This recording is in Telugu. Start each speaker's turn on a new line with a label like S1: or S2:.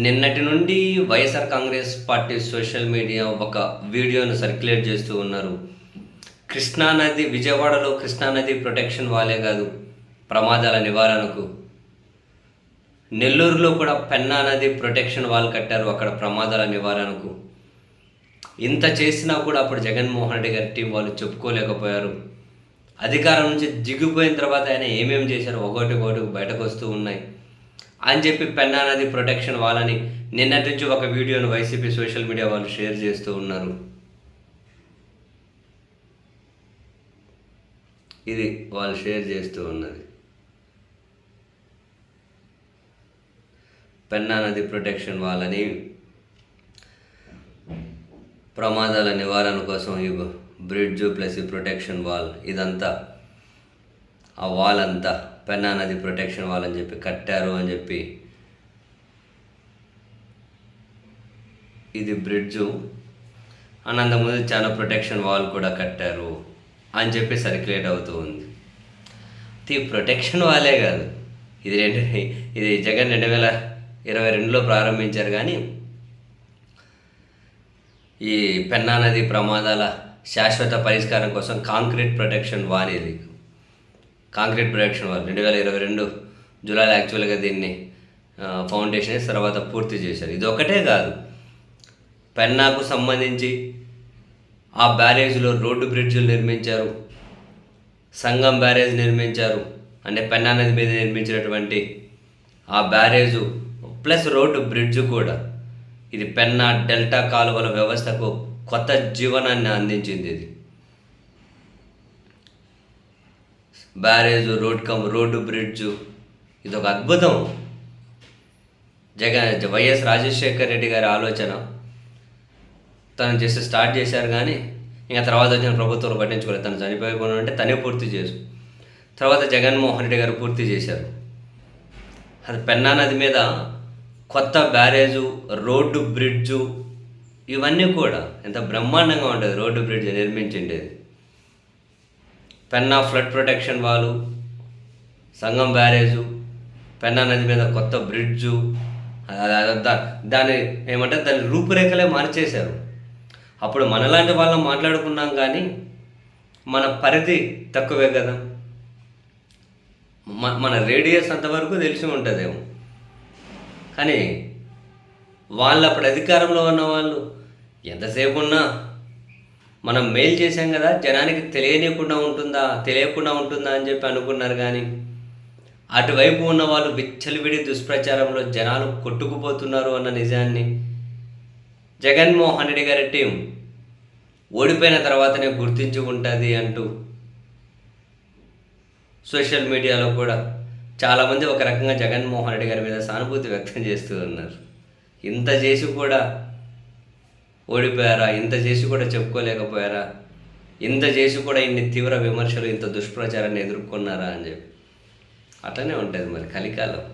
S1: నిన్నటి నుండి YSR Congress party social media ఒక వీడియోను సర్క్యులేట్ చేస్తూ ఉన్నారు. కృష్ణానది విజయవాడలో కృష్ణానది ప్రొటెక్షన్ వాలే కాదు ప్రమాదాల నివారణకు. నెల్లూరులో కూడా పెన్నా నది ప్రొటెక్షన్ వాల్ కట్టారు అక్కడ ప్రమాదాల నివారణకు. ఇంత చేసినా కూడా అప్పుడు జగన్మోహన్ రెడ్డి గారి టీం వాళ్ళు చెప్పుకోలేకపోయారు. అధికారం నుంచి దిగిపోయిన తర్వాత ఆయన ఏమేమి చేశారో ఒకటి ఒకటి బయటకు వస్తూ ఉన్నాయి. అని చెప్పి పెన్నా నది ప్రొటెక్షన్ వాళ్ళని నిన్నటి నుంచి ఒక వీడియోను వైసీపీ సోషల్ మీడియా వాళ్ళు షేర్ చేస్తూ ఉన్నారు. ఇది వాళ్ళు షేర్ చేస్తూ ఉన్నది. పెన్నా నది ప్రొటెక్షన్ వాళ్ళని ప్రమాదాల నివారణ కోసం ఈ బ్రిడ్జ్ ప్లస్ ఈ ప్రొటెక్షన్ వాల్ ఇదంతా ఆ వాల్ అంతా పెన్నా నది ప్రొటెక్షన్ వాల్ అని చెప్పి కట్టారు అని చెప్పి. ఇది బ్రిడ్జు అనంతముందు చాలా ప్రొటెక్షన్ వాల్ కూడా కట్టారు అని చెప్పి సర్క్యులేట్ అవుతూ ఉంది. ఈ ప్రొటెక్షన్ వాలే కాదు. ఇది రెండు ఇది జగన్ రెండు వేల ఇరవై రెండులో ప్రారంభించారు కానీ ఈ పెన్నా నది ప్రమాదాల శాశ్వత పరిష్కారం కోసం కాంక్రీట్ ప్రొటెక్షన్ వాల్ ఇది కాంక్రీట్ ప్రొడక్షన్ వాళ్ళు రెండు వేల ఇరవై రెండు జూలైలో యాక్చువల్గా దీన్ని ఫౌండేషన్ తర్వాత పూర్తి చేశారు. ఇది ఒకటే కాదు. పెన్నాకు సంబంధించి ఆ బ్యారేజ్లో రోడ్డు బ్రిడ్జ్లు నిర్మించారు. సంగం బ్యారేజ్ నిర్మించారు. అంటే పెన్నా నది మీద నిర్మించినటువంటి ఆ బ్యారేజు ప్లస్ రోడ్డు బ్రిడ్జ్ కూడా. ఇది పెన్నా డెల్టా కాలువల వ్యవస్థకు కొత్త జీవనాన్ని అందించింది ఇది. Barrage road cum road bridge. ఇది ఒక అద్భుతం. జగన్ వైఎస్ రాజశేఖర్ రెడ్డి గారి ఆలోచన. తను చేసి స్టార్ట్ చేశారు కానీ ఇంకా తర్వాత వచ్చిన ప్రభుత్వాలు పట్టించుకోలేదు. తను చనిపోయకుండా అంటే తనే పూర్తి చేసు తర్వాత జగన్మోహన్ రెడ్డి గారు పూర్తి చేశారు. అది పెన్నా నది మీద కొత్త బ్యారేజు రోడ్డు బ్రిడ్జు ఇవన్నీ కూడా ఎంత బ్రహ్మాండంగా ఉంటుంది రోడ్డు బ్రిడ్జ్ నిర్మించిండేది. పెన్నా ఫ్లడ్ ప్రొటెక్షన్ వాళ్ళు సంగం బ్యారేజు పెన్నా నది మీద కొత్త బ్రిడ్జు దా- దాని ఏమంటే దాని రూపురేఖలే మార్చేశారు. అప్పుడు మనలాంటి వాళ్ళం మాట్లాడుకున్నాం కానీ మన పరిధి తక్కువే కదా. మన మన రేడియస్ అంతవరకు తెలిసి ఉంటుందేమో. కానీ వాళ్ళు అప్పుడు అధికారంలో ఉన్న వాళ్ళు ఎంతసేపు ఉన్నా మనం మెయిల్ చేశాం కదా జనానికి తెలియనియకుండా ఉంటుందా తెలియకుండా ఉంటుందా అని చెప్పి అనుకున్నారు కానీ అటువైపు ఉన్న వాళ్ళు విచ్చలవిడి దుష్ప్రచారంలో జనాలు కొట్టుకుపోతున్నారు అన్న నిజాన్ని జగన్మోహన్ రెడ్డి గారి టీం ఓడిపోయిన తర్వాతనే గుర్తించి ఉంటుంది అంటూ సోషల్ మీడియాలో కూడా చాలామంది ఒక రకంగా జగన్మోహన్ రెడ్డి గారి మీద సానుభూతి వ్యక్తం చేస్తూ ఉన్నారు. ఇంత చేసి కూడా ఓడిపోయారా? ఇంత చేసి కూడా చెప్పుకోలేకపోయారా? ఇంత చేసి కూడా ఇన్ని తీవ్ర విమర్శలు ఇంత దుష్ప్రచారాన్ని ఎదుర్కొన్నారా అని చెప్పి. అట్లనే ఉంటుంది మరి కలికాలం.